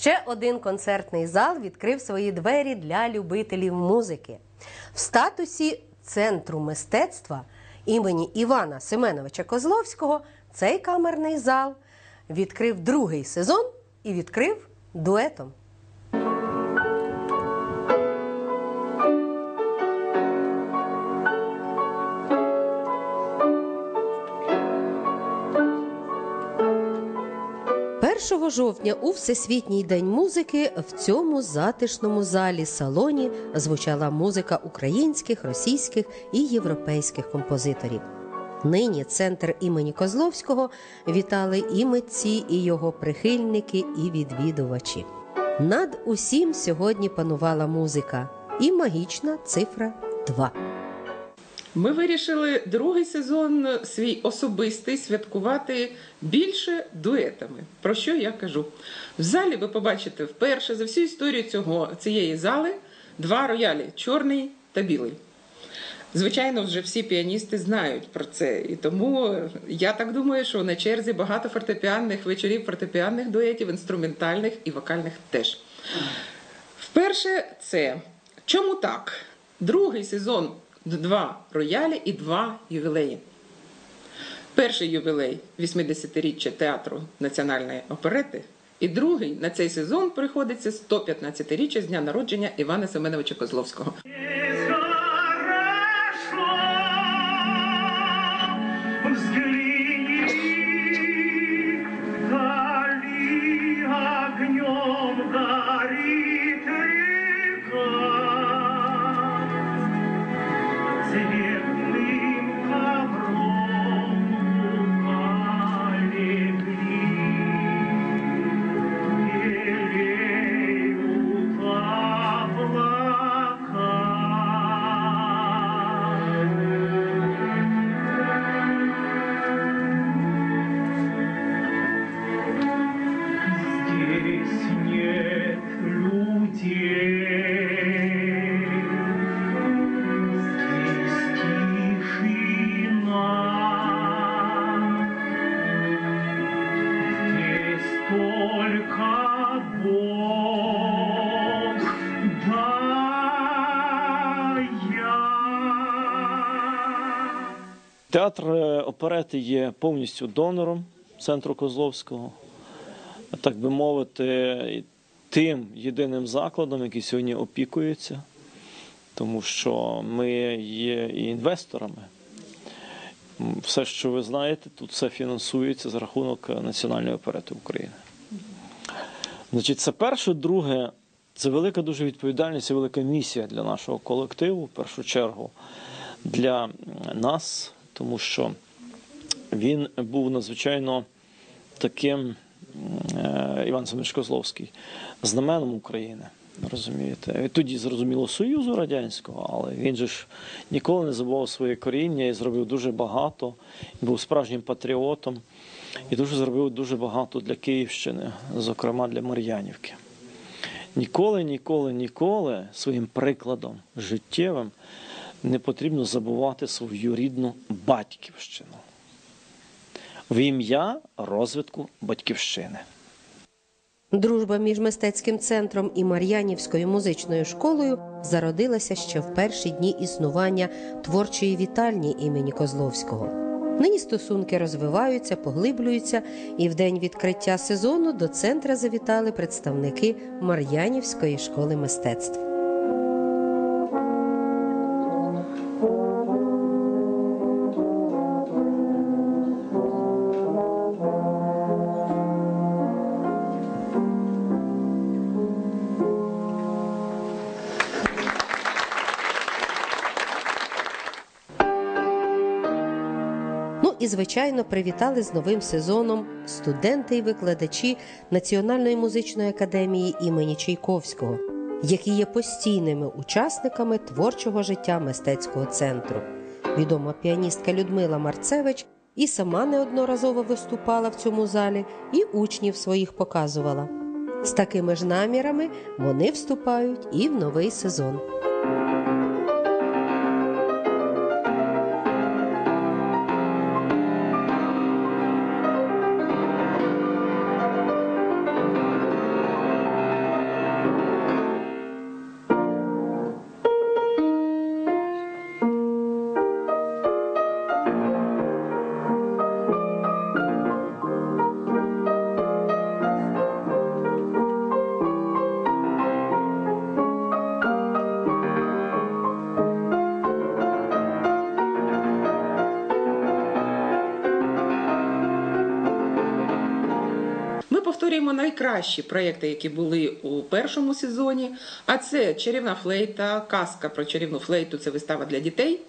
Ще один концертний зал відкрив свої двері для любителів музики. В статусі центру мистецтва імені Івана Семеновича Козловського цей камерний зал відкрив другий сезон і відкрив дуетом. Першого жовтня у Всесвітній день музики в цьому затишному залі салоні звучала музика українських, російських і європейських композиторів. Нині центр імені Козловського вітали і митці, і його прихильники, і відвідувачі. Над усім сьогодні панувала музика і магічна цифра 2. Ми вирішили другий сезон свій особистий святкувати більше дуетами. Про що я кажу? В залі ви побачите вперше за всю історію цього, цієї зали два роялі чорний та білий. Звичайно, вже всі піаністи знають про це, і тому я так думаю, що на черзі багато фортепіанних вечорів, фортепіанних дуетів, інструментальних і вокальних теж. Вперше це чому так? Другий сезон два роялі і два ювілеї. Перший ювілей 80-річчя театру національної оперети, і другий на цей сезон приходиться 115-річчя з дня народження Івана Семеновича Козловського. Театр е, оперети є повністю донором центру Козловського, так би мовити, тим єдиним закладом, який сьогодні опікується, тому що ми є і інвесторами. Все, що ви знаєте, тут все фінансується за рахунок Національної оперети України. Значить, це перше, друге, це велика дуже відповідальність і велика місія для нашого колективу, в першу чергу, для нас, тому що він був надзвичайно таким Іван Семенович Козловський, знаменом України. Розумієте, тоді зрозуміло Союзу Радянського, але він же ж ніколи не забував своє коріння і зробив дуже багато, був справжнім патріотом і дуже зробив дуже багато для Київщини, зокрема для Мар'янівки. Ніколи, ніколи, ніколи своїм прикладом життєвим не потрібно забувати свою рідну батьківщину в ім'я розвитку батьківщини. Дружба між мистецьким центром і Мар'янівською музичною школою зародилася ще в перші дні існування творчої вітальні імені Козловського. Нині стосунки розвиваються, поглиблюються, і в день відкриття сезону до центра завітали представники Мар'янівської школи мистецтв. І звичайно привітали з новим сезоном студенти і викладачі Національної музичної академії імені Чайковського, які є постійними учасниками творчого життя мистецького центру. Відома піаністка Людмила Марцевич і сама неодноразово виступала в цьому залі, і учнів своїх показувала. З такими ж намірами вони вступають і в новий сезон. Повторюємо найкращі проекти, які були у першому сезоні. А це чарівна флейта, казка про чарівну флейту це вистава для дітей.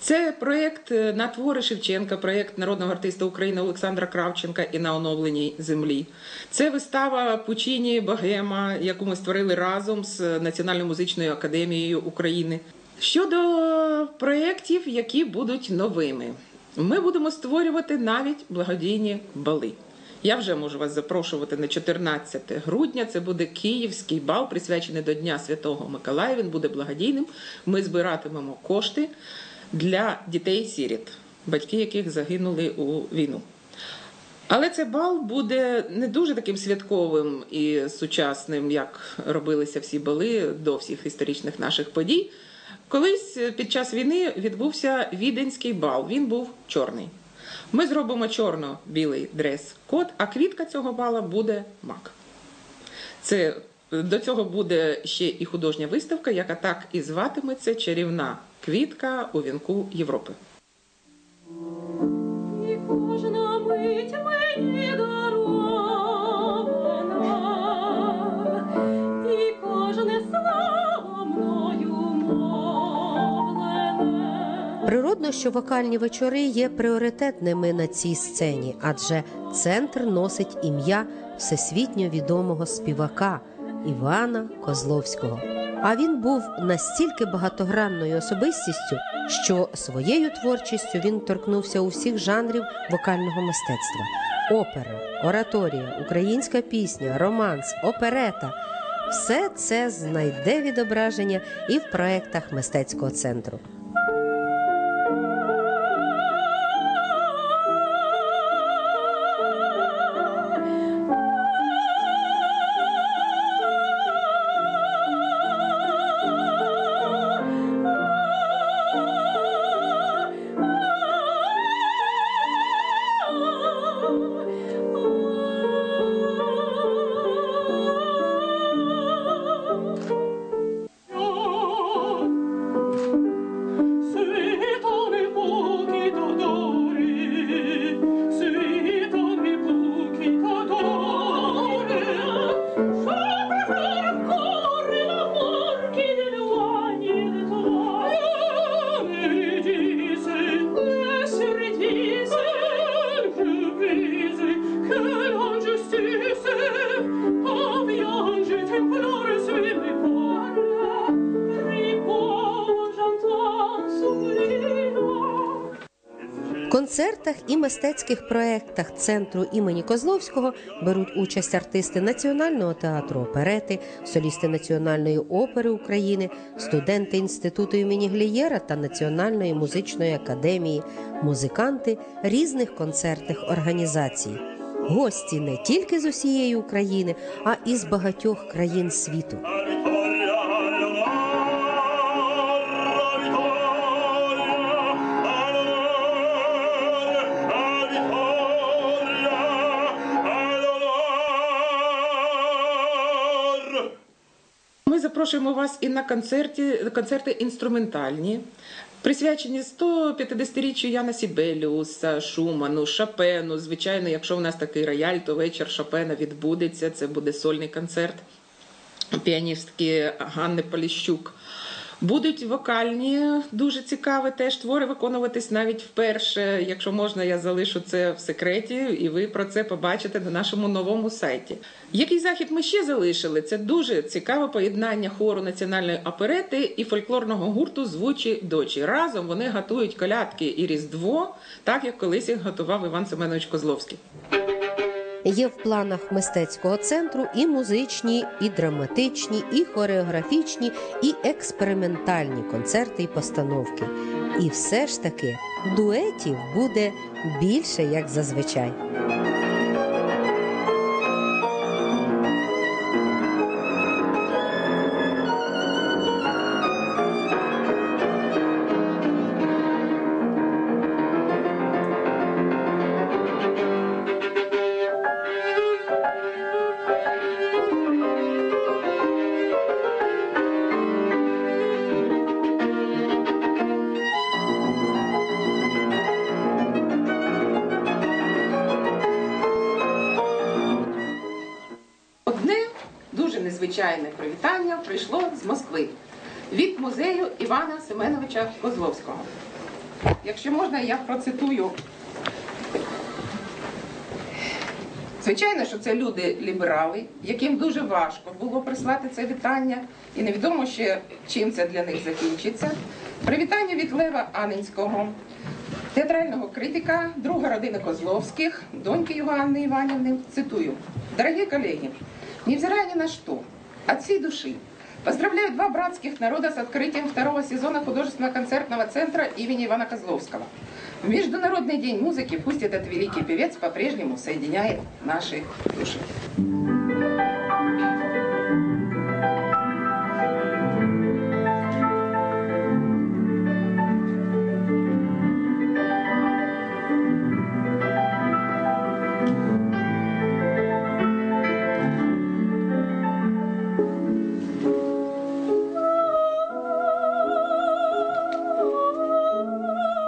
Це проєкт на твори Шевченка, проєкт народного артиста України Олександра Кравченка і на оновленій землі. Це вистава Пучині Богема, яку ми створили разом з Національною музичною академією України. Щодо проєктів, які будуть новими, ми будемо створювати навіть благодійні бали. Я вже можу вас запрошувати на 14 грудня. Це буде київський бал, присвячений до Дня Святого Миколая. Він буде благодійним. Ми збиратимемо кошти для дітей-сіріт, батьки яких загинули у війну. Але цей бал буде не дуже таким святковим і сучасним, як робилися всі бали до всіх історичних наших подій. Колись під час війни відбувся віденський бал. Він був чорний. Ми зробимо чорно-білий дрес-код, а квітка цього бала буде мак. Це до цього буде ще і художня виставка, яка так і зватиметься чарівна квітка у вінку Європи. Природно, що вокальні вечори є пріоритетними на цій сцені, адже центр носить ім'я всесвітньо відомого співака Івана Козловського. А він був настільки багатогранною особистістю, що своєю творчістю він торкнувся усіх жанрів вокального мистецтва: опера, ораторія, українська пісня, романс, оперета. Все це знайде відображення і в проектах мистецького центру. Концертах і мистецьких проєктах центру імені Козловського беруть участь артисти Національного театру оперети, солісти Національної опери України, студенти інституту імені Глієра та Національної музичної академії, музиканти різних концертних організацій. Гості не тільки з усієї України, а і з багатьох країн світу. Запрошуємо вас і на концерті, концерти інструментальні, присвячені 150-річчю Яна Сібеліуса, Шуману, Шопену. Звичайно, якщо у нас такий рояль, то вечір Шопена відбудеться. Це буде сольний концерт піаністки Ганни Поліщук. Будуть вокальні, дуже цікаві теж твори виконуватись навіть вперше. Якщо можна, я залишу це в секреті, і ви про це побачите на нашому новому сайті. Який захід ми ще залишили? Це дуже цікаве поєднання хору національної оперети і фольклорного гурту Звучі дочі. Разом вони готують колядки і різдво, так як колись їх готував Іван Семенович Козловський. Є в планах мистецького центру і музичні, і драматичні, і хореографічні, і експериментальні концерти і постановки. І все ж таки дуетів буде більше як зазвичай. Незвичайне привітання прийшло з Москви від музею Івана Семеновича Козловського. Якщо можна, я процитую. Звичайно, що це люди ліберали, яким дуже важко було прислати це вітання, і невідомо ще чим це для них закінчиться. Привітання від Лева Анинського, театрального критика, друга родини Козловских, доньки його Анны Ивановны, цитую. Дорогие коллеги, невзирая ни на что, от всей души, поздравляю два братских народа с открытием второго сезона художественного концертного центра имени Ивана Козловского. В Международный день музыки пусть этот великий певец по-прежнему соединяет наши души.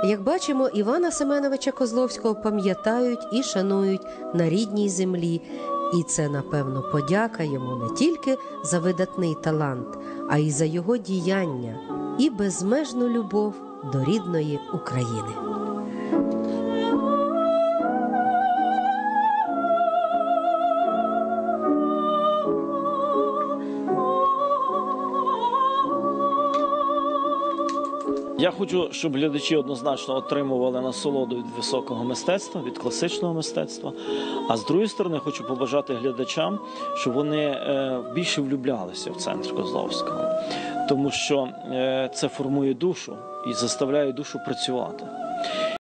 Як бачимо, Івана Семеновича Козловського пам'ятають і шанують на рідній землі. І це, напевно, подяка йому не тільки за видатний талант, а й за його діяння і безмежну любов до рідної України. Я хочу, щоб глядачі однозначно отримували насолоду від високого мистецтва, від класичного мистецтва. А з другої сторони, хочу побажати глядачам, щоб вони е, більше влюблялися в центр Козловського, тому що е, це формує душу і заставляє душу працювати.